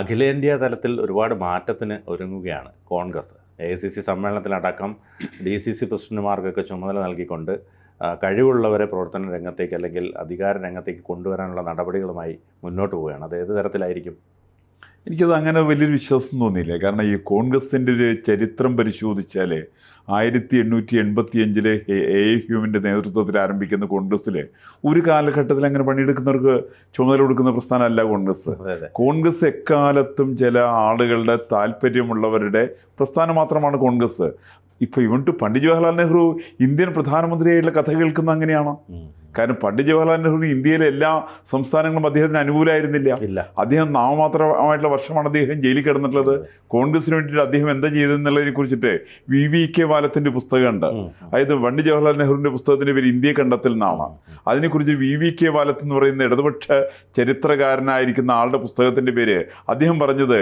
അഖിലേന്ത്യാ തലത്തിൽ ഒരുപാട് മാറ്റത്തിന് ഒരുങ്ങുകയാണ് കോൺഗ്രസ്. എ സി സി സമ്മേളനത്തിലടക്കം ഡി സി സി പ്രസിഡന്റുമാർക്കൊക്കെ ചുമതല നൽകിക്കൊണ്ട് കഴിവുള്ളവരെ പ്രവർത്തന രംഗത്തേക്ക് അല്ലെങ്കിൽ അധികാര രംഗത്തേക്ക് കൊണ്ടുവരാനുള്ള നടപടികളുമായി മുന്നോട്ട് പോവുകയാണ്. അത് ഏത് തരത്തിലായിരിക്കും? എനിക്കത് അങ്ങനെ വലിയൊരു വിശ്വാസം തോന്നിയില്ല. കാരണം ഈ കോൺഗ്രസിന്റെ ഒരു ചരിത്രം പരിശോധിച്ചാൽ ആയിരത്തി എണ്ണൂറ്റി എൺപത്തി അഞ്ചിലെ എ ഹ്യൂമിന്റെ നേതൃത്വത്തിൽ ആരംഭിക്കുന്ന കോൺഗ്രസ്സിൽ ഒരു കാലഘട്ടത്തിൽ അങ്ങനെ പണിയെടുക്കുന്നവർക്ക് ചുമതല കൊടുക്കുന്ന പ്രസ്ഥാനമല്ല കോൺഗ്രസ്. കോൺഗ്രസ് എക്കാലത്തും ചില ആളുകളുടെ താല്പര്യമുള്ളവരുടെ പ്രസ്ഥാനം മാത്രമാണ് കോൺഗ്രസ്. ഇപ്പോൾ ഇവണ്ട് പണ്ഡിറ്റ് ജവഹർലാൽ നെഹ്റു ഇന്ത്യൻ പ്രധാനമന്ത്രിയായിട്ടുള്ള കഥ കേൾക്കുന്ന അങ്ങനെയാണോ? കാരണം പണ്ഡിറ്റ് ജവഹർലാൽ നെഹ്റു ഇന്ത്യയിലെ എല്ലാ സംസ്ഥാനങ്ങളും അദ്ദേഹത്തിന് അനുകൂലമായിരുന്നില്ല അദ്ദേഹം നാമമാത്രമായിട്ടുള്ള വർഷമാണ് അദ്ദേഹം ജയിലിൽ കിടന്നിട്ടുള്ളത്. കോൺഗ്രസിന് വേണ്ടിയിട്ട് അദ്ദേഹം എന്താ ചെയ്തതെന്നുള്ളതിനെ കുറിച്ചിട്ട് വി വി കെ ബാലത്തിന്റെ പുസ്തകമുണ്ട്. അതായത് പണ്ഡിറ്റ് ജവഹർലാൽ നെഹ്റുവിന്റെ പുസ്തകത്തിന്റെ പേര് ഇന്ത്യ കണ്ടെത്തൽ എന്നാണ്. അതിനെക്കുറിച്ച് വി വി കെ ബാലത്ത് എന്ന് പറയുന്ന ഇടതുപക്ഷ ചരിത്രകാരനായിരിക്കുന്ന ആളുടെ പുസ്തകത്തിന്റെ പേര് അദ്ദേഹം പറഞ്ഞത്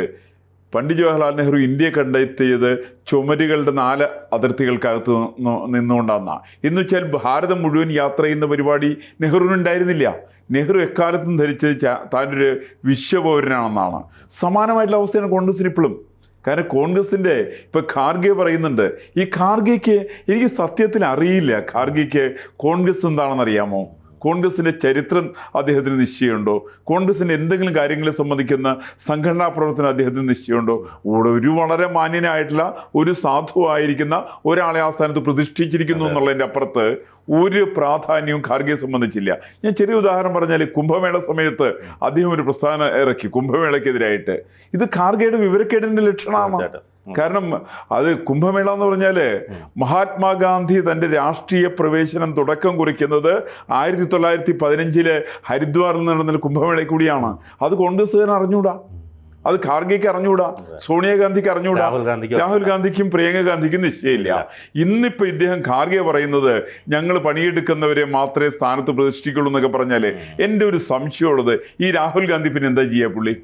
പണ്ഡിറ്റ് ജവഹർലാൽ നെഹ്റു ഇന്ത്യ കണ്ടെത്തിയത് ചുമരുകളുടെ നാല് അതിർത്തികൾക്കകത്ത് നിന്ന് നിന്നുകൊണ്ടാണെന്നാണ് എന്ന് വെച്ചാൽ ഭാരതം മുഴുവൻ യാത്ര ചെയ്യുന്ന പരിപാടി നെഹ്റുവിനുണ്ടായിരുന്നില്ല. നെഹ്റു എക്കാലത്തും ധരിച്ചത് ചാ- താനൊരു വിശ്വപൗരനാണെന്നാണ്. സമാനമായിട്ടുള്ള അവസ്ഥയാണ് കോൺഗ്രസിന് ഇപ്പോഴും. കാരണം കോൺഗ്രസിന്റെ ഇപ്പോൾ ഖാർഗെ പറയുന്നുണ്ട് ഈ ഖാർഗെക്ക് എനിക്ക് സത്യത്തിൽ അറിയില്ല. ഖാർഗെക്ക് കോൺഗ്രസ് എന്താണെന്ന് അറിയാമോ കോൺഗ്രസിന്റെ ചരിത്രം അദ്ദേഹത്തിന് നിശ്ചയമുണ്ടോ? കോൺഗ്രസിന്റെ എന്തെങ്കിലും കാര്യങ്ങളെ സംബന്ധിക്കുന്ന സംഘടനാ പ്രവർത്തനം അദ്ദേഹത്തിന് നിശ്ചയമുണ്ടോ? ഒരു വളരെ മാന്യനായിട്ടുള്ള ഒരു സാധുവായിരിക്കുന്ന ഒരാളെ ആ സ്ഥാനത്ത് പ്രതിഷ്ഠിച്ചിരിക്കുന്നു എന്നുള്ളതിന്റെ അപ്പുറത്ത് ഒരു പ്രാധാന്യവും ഖാർഗെ സംബന്ധിച്ചില്ല. ഞാൻ ചെറിയ ഉദാഹരണം പറഞ്ഞാൽ കുംഭമേള സമയത്ത് അദ്ദേഹം ഒരു പ്രസ്ഥാനം ഇറക്കി കുംഭമേളയ്ക്കെതിരായിട്ട്. ഇത് ഖാർഗയുടെ വിവരക്കേടിന്റെ ലക്ഷണമാണ്. കാരണം അത് കുംഭമേള എന്ന് പറഞ്ഞാൽ മഹാത്മാഗാന്ധി തന്റെ രാഷ്ട്രീയ പ്രവേശനം തുടക്കം കുറിക്കുന്നത് ആയിരത്തി തൊള്ളായിരത്തി പതിനഞ്ചിൽ ഹരിദ്വാറിൽ നടന്ന കുംഭമേളയിൽ കൂടിയാണ്. അത് കോൺഗ്രസ്സുകാരൻ അറിഞ്ഞൂടാ. അത് ഖാർഗെക്ക് അറിഞ്ഞൂടാ. സോണിയാഗാന്ധിക്ക് അറിഞ്ഞൂടാ. രാഹുൽ ഗാന്ധിക്കും പ്രിയങ്ക ഗാന്ധിക്കും നിശ്ചയമില്ല. ഇന്നിപ്പോ ഇദ്ദേഹം ഖാർഗെ പറയുന്നത് ഞങ്ങൾ പണിയെടുക്കുന്നവരെ മാത്രമേ സ്ഥാനത്ത് പ്രതിഷ്ഠിക്കുള്ളൂ എന്നൊക്കെ പറഞ്ഞാൽ എന്റെ ഒരു സംശയമുള്ളത് ഈ രാഹുൽ ഗാന്ധി പിന്നെ എന്താ ചെയ്യുക പുള്ളി?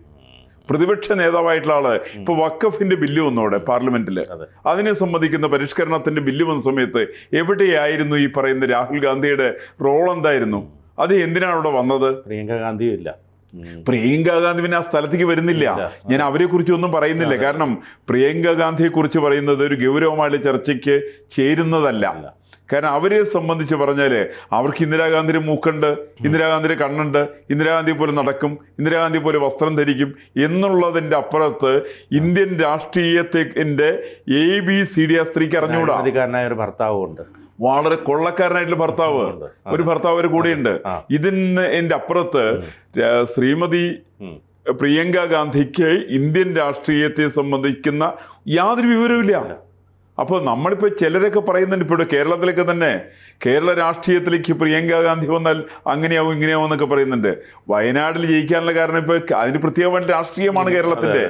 പ്രതിപക്ഷ നേതാവായിട്ടുള്ള ആൾ. ഇപ്പൊ വക്കഫിന്റെ ബില്ല് വന്നു അവിടെ പാർലമെന്റിൽ അതിനെ സംബന്ധിക്കുന്ന പരിഷ്കരണത്തിന്റെ ബില്ല് വന്ന സമയത്ത് എവിടെയായിരുന്നു ഈ പറയുന്ന രാഹുൽ ഗാന്ധിയുടെ റോൾ എന്തായിരുന്നു? അത് എന്തിനാണ് അവിടെ വന്നത്? പ്രിയങ്ക ഗാന്ധിയും ഇല്ല. പ്രിയങ്ക ഗാന്ധി പിന്നെ ആ സ്ഥലത്തേക്ക് വരുന്നില്ല. ഞാൻ അവരെ കുറിച്ച് ഒന്നും പറയുന്നില്ല. കാരണം പ്രിയങ്ക ഗാന്ധിയെ കുറിച്ച് പറയുന്നത് ഒരു ഗൗരവമായ ചർച്ചയ്ക്ക് ചേരുന്നതല്ല. കാരണം അവരെ സംബന്ധിച്ച് പറഞ്ഞാൽ അവർക്ക് ഇന്ദിരാഗാന്ധിയുടെ മൂക്കുണ്ട് ഇന്ദിരാഗാന്ധിയുടെ കണ്ണുണ്ട് ഇന്ദിരാഗാന്ധി പോലെ നടക്കും ഇന്ദിരാഗാന്ധി പോലെ വസ്ത്രം ധരിക്കും എന്നുള്ളതിന്റെ അപ്പുറത്ത് ഇന്ത്യൻ രാഷ്ട്രീയത്തിന്റെ എ ബി സി ഡി ആ സ്ത്രീക്ക് അറിഞ്ഞുകൂടാ? ഒരു ഭർത്താവും ഉണ്ട്. വളരെ കൊള്ളക്കാരനായിട്ടുള്ള ഭർത്താവ്. ഒരു ഭർത്താവ് ഒരു കൂടെയുണ്ട്. ഇതിന് എന്റെ അപ്പുറത്ത് ശ്രീമതി. പ്രിയങ്ക ഗാന്ധിക്ക് ഇന്ത്യൻ രാഷ്ട്രീയത്തെ സംബന്ധിക്കുന്ന യാതൊരു വിവരവുമില്ല. അപ്പോൾ നമ്മളിപ്പോൾ ചിലരൊക്കെ പറയുന്നുണ്ട് ഇപ്പോൾ കേരളത്തിലൊക്കെ തന്നെ കേരള രാഷ്ട്രീയത്തിലേക്ക് പ്രിയങ്ക ഗാന്ധി വന്നാൽ അങ്ങനെയാവും ഇങ്ങനെയാവും എന്നൊക്കെ പറയുന്നുണ്ട് വയനാട്ടിൽ ജയിക്കാനുള്ള കാരണം ഇപ്പോൾ അതിന് പ്രത്യേകമായിട്ട് രാഷ്ട്രീയമാണ് കേരളത്തിന്റെ.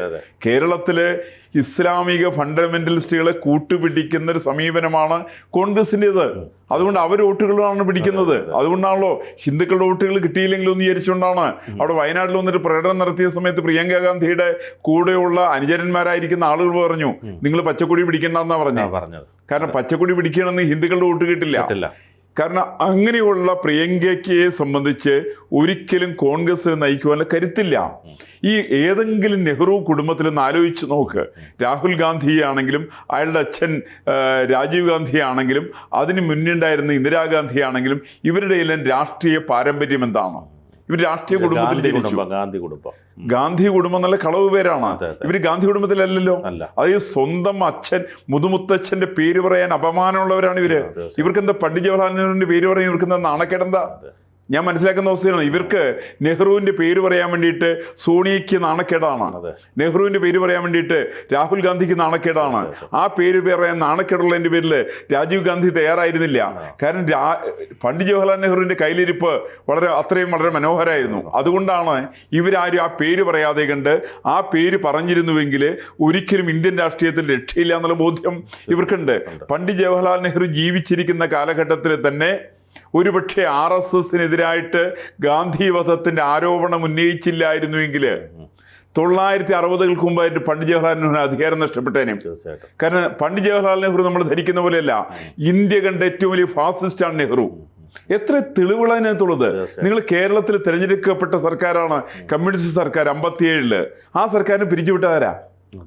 കേരളത്തിലെ ഇസ്ലാമിക ഫണ്ടമെന്റലിസ്റ്റുകളെ കൂട്ടുപിടിക്കുന്ന ഒരു സമീപനമാണ് കോൺഗ്രസിന്റെത്. അതുകൊണ്ട് അവർ വോട്ടുകളാണ് പിടിക്കുന്നത്. അതുകൊണ്ടാണല്ലോ ഹിന്ദുക്കളുടെ വോട്ടുകൾ കിട്ടിയില്ലെങ്കിലും എന്ന് വിചാരിച്ചുകൊണ്ടാണ്. അവിടെ വയനാട്ടിൽ വന്നിട്ട് പ്രകടനം നടത്തിയ സമയത്ത് പ്രിയങ്ക ഗാന്ധിയുടെ കൂടെയുള്ള അനുചരന്മാരായിരിക്കുന്ന ആളുകൾ പറഞ്ഞു നിങ്ങൾ പച്ചക്കൊടി പിടിക്കണ്ടെന്നാ ആ, പറഞ്ഞു പറഞ്ഞത്. കാരണം പച്ചക്കൊടി പിടിക്കണമെന്ന് ഹിന്ദുക്കളുടെ വോട്ട് കിട്ടില്ല. കാരണം അങ്ങനെയുള്ള പ്രിയങ്കയെ സംബന്ധിച്ച് ഒരിക്കലും കോൺഗ്രസ് നയിക്കുവാനുള്ള കരുത്തില്ല. ഈ ഏതെങ്കിലും നെഹ്റു കുടുംബത്തിൽ നിന്ന് ആലോചിച്ച് നോക്ക്. രാഹുൽ ഗാന്ധി ആണെങ്കിലും അയാളുടെ അച്ഛൻ രാജീവ് ഗാന്ധി ആണെങ്കിലും അതിന് മുന്നുണ്ടായിരുന്ന ഇന്ദിരാഗാന്ധി ആണെങ്കിലും ഇവരുടെ എല്ലാം രാഷ്ട്രീയ പാരമ്പര്യം എന്താണ്? ഇവർ രാഷ്ട്രീയ കുടുംബത്തിൽ ജനിച്ചു. കുടുംബം ഗാന്ധി കുടുംബം. ഗാന്ധി കുടുംബം നല്ല കളവ് പേരാണ്. ഇവർ ഗാന്ധി കുടുംബത്തിലല്ലല്ലോ? അത് അതായത് സ്വന്തം അച്ഛൻ മുതുമുത്തച്ഛന്റെ പേര് പറയാൻ അപമാനമുള്ളവരാണ് ഇവർ. ഇവർക്ക് എന്താ പണ്ഡിറ്റ് ജവഹർലാൽ നെഹ്റുവിന്റെ പേര് പറയാൻ ഇവർക്ക് എന്താ നാണക്കേടെന്താ. ഞാൻ മനസ്സിലാക്കുന്ന അവസ്ഥയാണ്. ഇവർക്ക് നെഹ്റുവിന്റെ പേര് പറയാൻ വേണ്ടിയിട്ട് സോണിയയ്ക്ക് നാണക്കേടാണ്. നെഹ്റുവിന്റെ നെഹ്റുവിന്റെ പേര് പറയാൻ വേണ്ടിയിട്ട് രാഹുൽ ഗാന്ധിക്ക് നാണക്കേടാണ്. ആ പേര് പറയാൻ നാണക്കേടുള്ളതിന്റെ പേരിൽ രാജീവ് ഗാന്ധി തയ്യാറായിരുന്നില്ല. കാരണം രാ- പണ്ഡിറ്റ് ജവഹർലാൽ നെഹ്റുവിന്റെ കയ്യിലിരിപ്പ് വളരെ അത്രയും വളരെ മനോഹരമായിരുന്നു അതുകൊണ്ടാണ് ഇവരാരും ആ പേര് പറയാതെ കണ്ട് ആ പേര് പറഞ്ഞിരുന്നുവെങ്കിൽ ഒരിക്കലും ഇന്ത്യൻ രാഷ്ട്രീയത്തിൽ രക്ഷയില്ല എന്നുള്ള ബോധ്യം ഇവർക്കുണ്ട്. പണ്ഡിറ്റ് ജവഹർലാൽ നെഹ്റു ജീവിച്ചിരിക്കുന്ന കാലഘട്ടത്തിൽ തന്നെ ഒരുപക്ഷെ ആർ എസ് എസിനെതിരായിട്ട് ഗാന്ധി വധത്തിന്റെ ആരോപണം ഉന്നയിച്ചില്ലായിരുന്നുവെങ്കിൽ തൊള്ളായിരത്തി അറുപതുകൾക്ക് മുമ്പായിട്ട് പണ്ഡിറ്റ് ജവഹർലാൽ നെഹ്റു അധികാരം നഷ്ടപ്പെട്ടേനെ. കാരണം പണ്ഡിറ്റ് ജവഹർലാൽ നെഹ്റു നമ്മൾ ധരിക്കുന്ന പോലെയല്ല. ഇന്ത്യ കണ്ട ഏറ്റവും വലിയ ഫാസിസ്റ്റാണ് നെഹ്റു. എത്ര തെളിവുകളതിനകത്തുള്ളത് നിങ്ങൾ കേരളത്തിൽ തിരഞ്ഞെടുക്കപ്പെട്ട സർക്കാരാണ് കമ്മ്യൂണിസ്റ്റ് സർക്കാർ അമ്പത്തിയേഴിൽ. ആ സർക്കാരിനെ പിരിച്ചുവിട്ടതാരാ.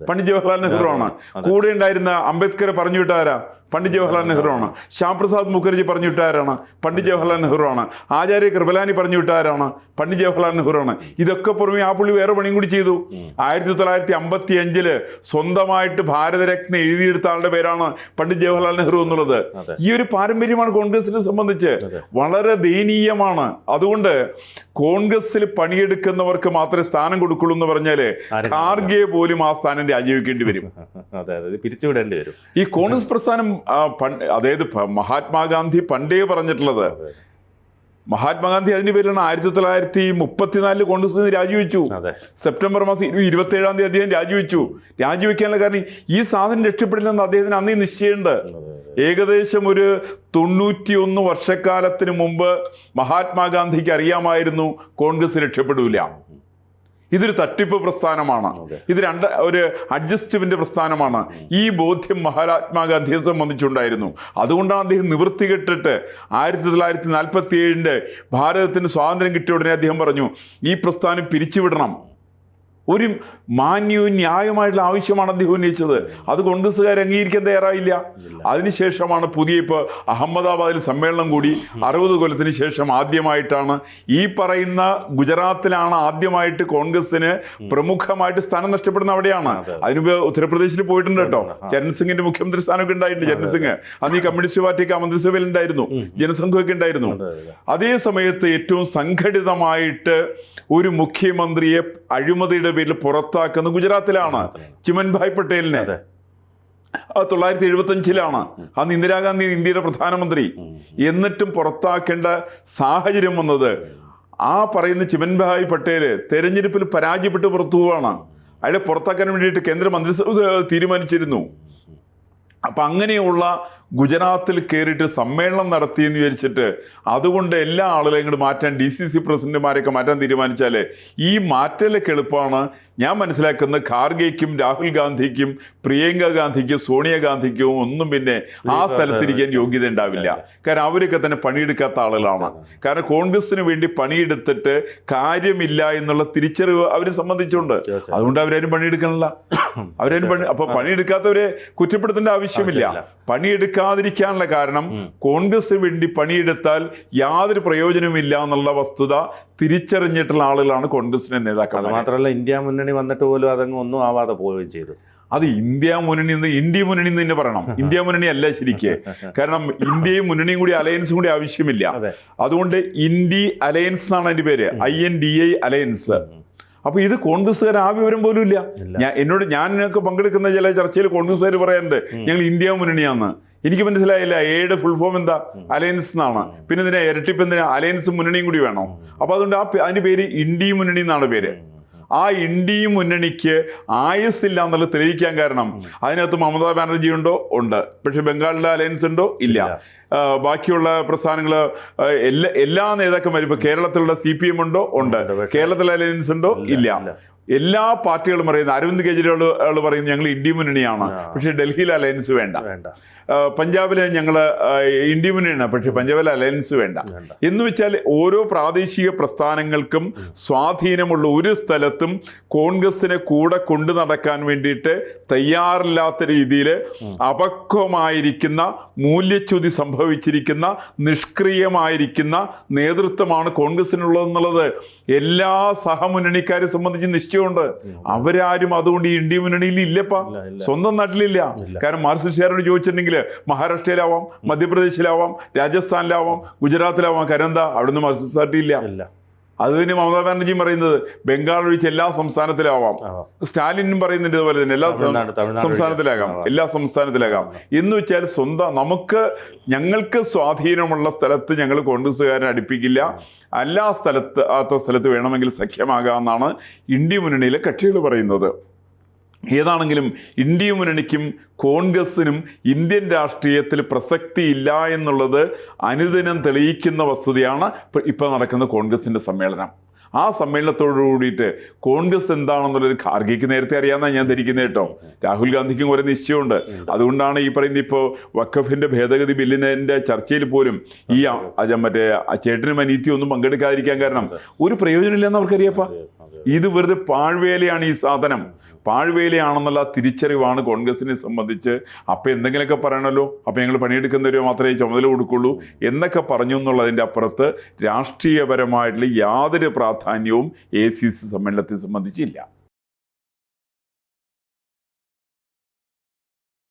പണ്ഡിറ്റ് ജവഹർലാൽ നെഹ്റു ആണ്. കൂടെ ഉണ്ടായിരുന്ന അംബേദ്കറെ പറഞ്ഞു വിട്ടാരാ പണ്ഡിറ്റ് ജവഹർലാൽ നെഹ്റു ആണ് ശ്യാംപ്രസാദ് മുഖർജി പറഞ്ഞു വിട്ടാരാണ് പണ്ഡിറ്റ് ജവഹർലാൽ നെഹ്റു ആണ് ആചാര്യ കൃപലാനി പറഞ്ഞു വിട്ടാരാണ് പണ്ഡിറ്റ് ജവഹർലാൽ നെഹ്റു ആണ് ഇതൊക്കെ പുറമെ ആ പുള്ളി വേറെ പണിയും കൂടി ചെയ്തു. ആയിരത്തി തൊള്ളായിരത്തി അമ്പത്തി അഞ്ചിൽ സ്വന്തമായിട്ട് ഭാരതരത്ന എഴുതിയെടുത്ത ആളുടെ പേരാണ് പണ്ഡിറ്റ് ജവഹർലാൽ നെഹ്റു എന്നുള്ളത്. ഈ ഒരു പാരമ്പര്യമാണ് കോൺഗ്രസിനെ സംബന്ധിച്ച് വളരെ ദയനീയമാണ്. അതുകൊണ്ട് കോൺഗ്രസിൽ പണിയെടുക്കുന്നവർക്ക് മാത്രമേ സ്ഥാനം കൊടുക്കുള്ളൂ എന്ന് പറഞ്ഞാൽ ഖാർഗെ പോലും ആ സ്ഥാനം രാജിവെക്കേണ്ടി വരും. അതെ അതെ. പിരിച്ചുവിടേണ്ടി വരും. ഈ കോൺഗ്രസ് പ്രസ്ഥാനം അതായത് മഹാത്മാഗാന്ധി പണ്ടേ പറഞ്ഞിട്ടുള്ളത്. മഹാത്മാഗാന്ധി അതിന്റെ പേരിലാണ് ആയിരത്തി തൊള്ളായിരത്തി മുപ്പത്തിനാലിൽ കോൺഗ്രസ് നിന്ന് രാജിവെച്ചു. സെപ്റ്റംബർ മാസം ഇരു- ഇരുപത്തി ഏഴാം തീയതി അദ്ദേഹം രാജിവെച്ചു. രാജിവെക്കാനുള്ള കാരണം ഈ സാധനം രക്ഷപ്പെടില്ലെന്ന് അദ്ദേഹത്തിന് അന്നേ നിശ്ചയമുണ്ട്. ഏകദേശം ഒരു തൊണ്ണൂറ്റിയൊന്ന് വർഷക്കാലത്തിന് മുമ്പ് മഹാത്മാഗാന്ധിക്ക് അറിയാമായിരുന്നു കോൺഗ്രസ് രക്ഷപ്പെടൂല. ഇതൊരു തട്ടിപ്പ് പ്രസ്ഥാനമാണ്. ഇത് രണ്ട് ഒരു അഡ്ജസ്റ്റ്മെന്റ് പ്രസ്ഥാനമാണ്. ഈ ബോധ്യം മഹാത്മാഗാന്ധിയെ സംബന്ധിച്ചുണ്ടായിരുന്നു. അതുകൊണ്ടാണ് അദ്ദേഹം നിവൃത്തി കെട്ടിട്ട് ആയിരത്തി തൊള്ളായിരത്തി നാൽപ്പത്തി ഏഴിന്റെ ഭാരതത്തിന് സ്വാതന്ത്ര്യം കിട്ടിയ ഉടനെ അദ്ദേഹം പറഞ്ഞു ഈ പ്രസ്ഥാനം പിരിച്ചുവിടണം. ഒരു മാന്യവും ന്യായമായിട്ടുള്ള ആവശ്യമാണ് അദ്ദേഹം ഉന്നയിച്ചത്. അത് കോൺഗ്രസ്സുകാർ അംഗീകരിക്കാൻ തയ്യാറായില്ല. അതിനുശേഷമാണ് പുതിയ ഇപ്പോൾ അഹമ്മദാബാദിൽ സമ്മേളനം കൂടി അറുപത് കൊല്ലത്തിന് ശേഷം ആദ്യമായിട്ടാണ് ഈ പറയുന്ന ഗുജറാത്തിലാണ് ആദ്യമായിട്ട് കോൺഗ്രസിന് പ്രമുഖമായിട്ട് സ്ഥാനം നഷ്ടപ്പെടുന്ന അവിടെയാണ്. അതെ. ഉത്തർപ്രദേശിൽ പോയിട്ടുണ്ട് കേട്ടോ. ചരൺസിംഗിന്റെ ചരൺ സിംഗിന്റെ മുഖ്യമന്ത്രി സ്ഥാനമൊക്കെ ഉണ്ടായിട്ടുണ്ട്. ചരൺ സിംഗ് അന്ന് ഈ കമ്മ്യൂണിസ്റ്റ് പാർട്ടിക്ക് ആ മന്ത്രിസഭയിൽ ഉണ്ടായിരുന്നു. ജനസംഘമൊക്കെ ഉണ്ടായിരുന്നു. അതേ സമയത്ത് ഏറ്റവും സംഘടിതമായിട്ട് ഒരു മുഖ്യമന്ത്രിയെ അഴിമതിയുടെ പേരിൽ പുറത്താക്കുന്നത് ഗുജറാത്തിലാണ്. ചിമൻഭായ് പട്ടേലിനെ. തൊള്ളായിരത്തി എഴുപത്തി അഞ്ചിലാണ് അന്ന് ഇന്ദിരാഗാന്ധി ഇന്ത്യയുടെ പ്രധാനമന്ത്രി. എന്നിട്ടും പുറത്താക്കേണ്ട സാഹചര്യം വന്നത് ആ പറയുന്ന ചിമൻഭായ് പട്ടേൽ തെരഞ്ഞെടുപ്പിൽ പരാജയപ്പെട്ട് പുറത്തു പോവാണ്. അയാളെ പുറത്താക്കാൻ വേണ്ടിയിട്ട് കേന്ദ്രമന്ത്രിസഭ തീരുമാനിച്ചിരുന്നു. അപ്പം അങ്ങനെയുള്ള ഗുജറാത്തിൽ കയറിയിട്ട് സമ്മേളനം നടത്തിയെന്ന് വിചാരിച്ചിട്ട് അതുകൊണ്ട് എല്ലാ ആളുകളെയും ഇങ്ങോട്ട് മാറ്റാൻ ഡി സി സി പ്രസിഡന്റുമാരെയൊക്കെ മാറ്റാൻ തീരുമാനിച്ചാൽ ഈ മാറ്റലൊക്കെ എളുപ്പമാണ്. ഞാൻ മനസ്സിലാക്കുന്നത് ഖാർഗെയ്ക്കും രാഹുൽ ഗാന്ധിക്കും പ്രിയങ്ക ഗാന്ധിക്കും സോണിയാഗാന്ധിക്കും ഒന്നും പിന്നെ ആ സ്ഥലത്തിരിക്കാൻ യോഗ്യത ഉണ്ടാവില്ല. കാരണം അവരൊക്കെ തന്നെ പണിയെടുക്കാത്ത ആളുകളാണ്. കാരണം കോൺഗ്രസിന് വേണ്ടി പണിയെടുത്തിട്ട് കാര്യമില്ല എന്നുള്ള തിരിച്ചറിവ് അവരെ സംബന്ധിച്ചുണ്ട്. അതുകൊണ്ട് അവരാരും പണിയെടുക്കണില്ല. അവരാരും പണി അപ്പൊ പണിയെടുക്കാത്തവരെ കുറ്റപ്പെടുത്തേണ്ട ആവശ്യമില്ല. ആവശ്യമില്ല. പണിയെടുക്കാതിരിക്കാനുള്ള കാരണം കോൺഗ്രസ് വേണ്ടി പണിയെടുത്താൽ യാതൊരു പ്രയോജനവുമില്ല എന്നുള്ള വസ്തുത തിരിച്ചറിഞ്ഞിട്ടുള്ള ആളുകളാണ് കോൺഗ്രസിന്റെ നേതാക്കൾ മാത്രമല്ല ഇന്ത്യ മുന്നണി വന്നിട്ട് പോലും അതങ്ങ് ഒന്നും ആവാതെ പോവുകയും ചെയ്തു. അത് ഇന്ത്യ മുന്നണി എന്ന് ഇന്ത്യ മുന്നണി എന്ന് തന്നെ പറയണം. ഇന്ത്യ മുന്നണി അല്ല ശരിക്ക്. കാരണം ഇന്ത്യയും മുന്നണിയും കൂടി അലയൻസും കൂടി ആവശ്യമില്ല. അതുകൊണ്ട് ഇന്ത്യ അലയൻസ് എന്നാണ് അതിന്റെ പേര്. I N D I alliance. അപ്പൊ ഇത് കോൺഗ്രസ്സുകാർ ആ വിവരം പോലും ഇല്ല. ഞാൻ എന്നോട് ഞാനൊക്കെ പങ്കെടുക്കുന്ന ചില ചർച്ചയിൽ കോൺഗ്രസ്സുകാർ പറയാറുണ്ട് ഞങ്ങൾ ഇന്ത്യ മുന്നണിയാന്ന് എനിക്ക് മനസ്സിലായില്ല എയുടെ ഫുൾ ഫോം എന്താ? അലയൻസ് എന്നാണ്. പിന്നെ ഇതിനെ ഇരട്ടിപ്പ് എന്തിനാ? അലയൻസ് മുന്നണിയും കൂടി വേണോ? അപ്പൊ അതുകൊണ്ട് ആ അതിന്റെ അതിന്റെ പേര് ഇന്ത്യ മുന്നണി എന്നാണ് പേര്. ആ ഇന്ത്യ മുന്നണിക്ക് ആയുസ് ഇല്ല എന്നുള്ളത് തെളിയിക്കാൻ കാരണം അതിനകത്ത് മമതാ ബാനർജി ഉണ്ടോ? ഉണ്ട്. പക്ഷെ ബംഗാളിലെ അലയൻസ് ഉണ്ടോ? ഇല്ല. ബാക്കിയുള്ള പ്രസ്ഥാനങ്ങൾ എല്ലാ എല്ലാ നേതാക്കന്മാരും ഇപ്പൊ കേരളത്തിലുള്ള സി പി എം ഉണ്ടോ? ഉണ്ട്. കേരളത്തിലെ അലയൻസ് ഉണ്ടോ? ഇല്ല. എല്ലാ പാർട്ടികളും പറയുന്നത് അരവിന്ദ് കെജ്രിവാൾ പറയുന്നത് ഞങ്ങൾ ഇന്ത്യ മുന്നണിയാണ്. പക്ഷേ ഡൽഹിയിൽ അലയൻസ് വേണ്ട. പഞ്ചാബിലെ ഞങ്ങൾ ഇന്ത്യ മുന്നണിയാണ്. പക്ഷേ പഞ്ചാബിലെ അലയൻസ് വേണ്ട. എന്ന് വെച്ചാൽ ഓരോ പ്രാദേശിക പ്രസ്ഥാനങ്ങൾക്കും സ്വാധീനമുള്ള ഒരു സ്ഥലത്തും കോൺഗ്രസിനെ കൂടെ കൊണ്ടു നടക്കാൻ വേണ്ടിയിട്ട് തയ്യാറില്ലാത്ത രീതിയിൽ അപക്വമായിരിക്കുന്ന മൂല്യച്യുതി സംഭവിച്ചിരിക്കുന്ന നിഷ്ക്രിയമായിരിക്കുന്ന നേതൃത്വമാണ് കോൺഗ്രസിനുള്ളതെന്നുള്ളത് എല്ലാ സഹമുന്നണിക്കാരെ സംബന്ധിച്ച് നിശ്ചയമുണ്ട് അവരാരും അതുകൊണ്ട് ഈ ഇന്ത്യ മുന്നണിയിൽ ഇല്ലപ്പാ. ഇല്ല, ഇല്ല. സ്വന്തം നാട്ടിലില്ല. കാരണം കാരണം മാർക്സിസ്റ്റുകാരോട് ചോദിച്ചിട്ടുണ്ടെങ്കിൽ മഹാരാഷ്ട്രയിലാവാം മധ്യപ്രദേശിലാവാം രാജസ്ഥാനിലാവാം ഗുജറാത്തിലാവാം. കാരണം എന്താ? അവിടുന്ന് മാർസിസ്റ്റ് പാർട്ടി ഇല്ല. അത് തന്നെ മമതാ ബാനർജിയും പറയുന്നത് ബംഗാൾ ഒഴിച്ച് എല്ലാ സംസ്ഥാനത്തിലാവാം. സ്റ്റാലിനും പറയുന്നുണ്ട് ഇതുപോലെ തന്നെ എല്ലാ സംസ്ഥാനത്തിലാകാം. എല്ലാ സംസ്ഥാനത്തിലാകാം. എന്ന് വെച്ചാൽ സ്വന്തം നമുക്ക് ഞങ്ങൾക്ക് സ്വാധീനമുള്ള സ്ഥലത്ത് ഞങ്ങൾ കോൺഗ്രസ്സുകാരനെ അടുപ്പിക്കില്ല. എല്ലാ സ്ഥലത്ത് ആത്ത സ്ഥലത്ത് വേണമെങ്കിൽ സഖ്യമാകാമെന്നാണ് ഇന്ത്യ മുന്നണിയിലെ കക്ഷികൾ പറയുന്നത്. ഏതാണെങ്കിലും ഇന്ത്യ മുന്നണിക്കും കോൺഗ്രസിനും ഇന്ത്യൻ രാഷ്ട്രീയത്തിൽ പ്രസക്തിയില്ല എന്നുള്ളത് അനുദിനം തെളിയിക്കുന്ന വസ്തുതയാണ് ഇപ്പോൾ നടക്കുന്ന കോൺഗ്രസിന്റെ സമ്മേളനം. ആ സമ്മേളനത്തോടു കൂടിയിട്ട് കോൺഗ്രസ് എന്താണെന്നുള്ളൊരു ഖാർഗിക്ക് നേരത്തെ അറിയാമെന്നാണ് ഞാൻ ധരിക്കുന്നത് കേട്ടോ. രാഹുൽ ഗാന്ധിക്കും കുറെ നിശ്ചയമുണ്ട്. അതുകൊണ്ടാണ് ഈ പറയുന്നത് ഇപ്പോൾ വഖഫിന്റെ ഭേദഗതി ബില്ലിന്റെ ചർച്ചയിൽ പോലും ഈ മറ്റേ ചേട്ടനും അനീതി ഒന്നും പങ്കെടുക്കാതിരിക്കാൻ കാരണം ഒരു പ്രയോജനമില്ലെന്ന് അവർക്കറിയപ്പാ. ഇത് വെറുതെ പാഴ്വേലയാണ് ഈ സാധനം. പാഴ്വേലയാണെന്നുള്ള തിരിച്ചറിവാണ് കോൺഗ്രസിനെ സംബന്ധിച്ച്. അപ്പം എന്തെങ്കിലുമൊക്കെ പറയണല്ലോ അപ്പം ഞങ്ങൾ പണിയെടുക്കുന്നവരോ മാത്രമേ ചുമതല കൊടുക്കുള്ളൂ എന്നൊക്കെ പറഞ്ഞു എന്നുള്ളതിന്റെ അപ്പുറത്ത് രാഷ്ട്രീയപരമായിട്ടുള്ള യാതൊരു പ്രാധാന്യവും എ സി സി സമ്മേളനത്തെ സംബന്ധിച്ചില്ല.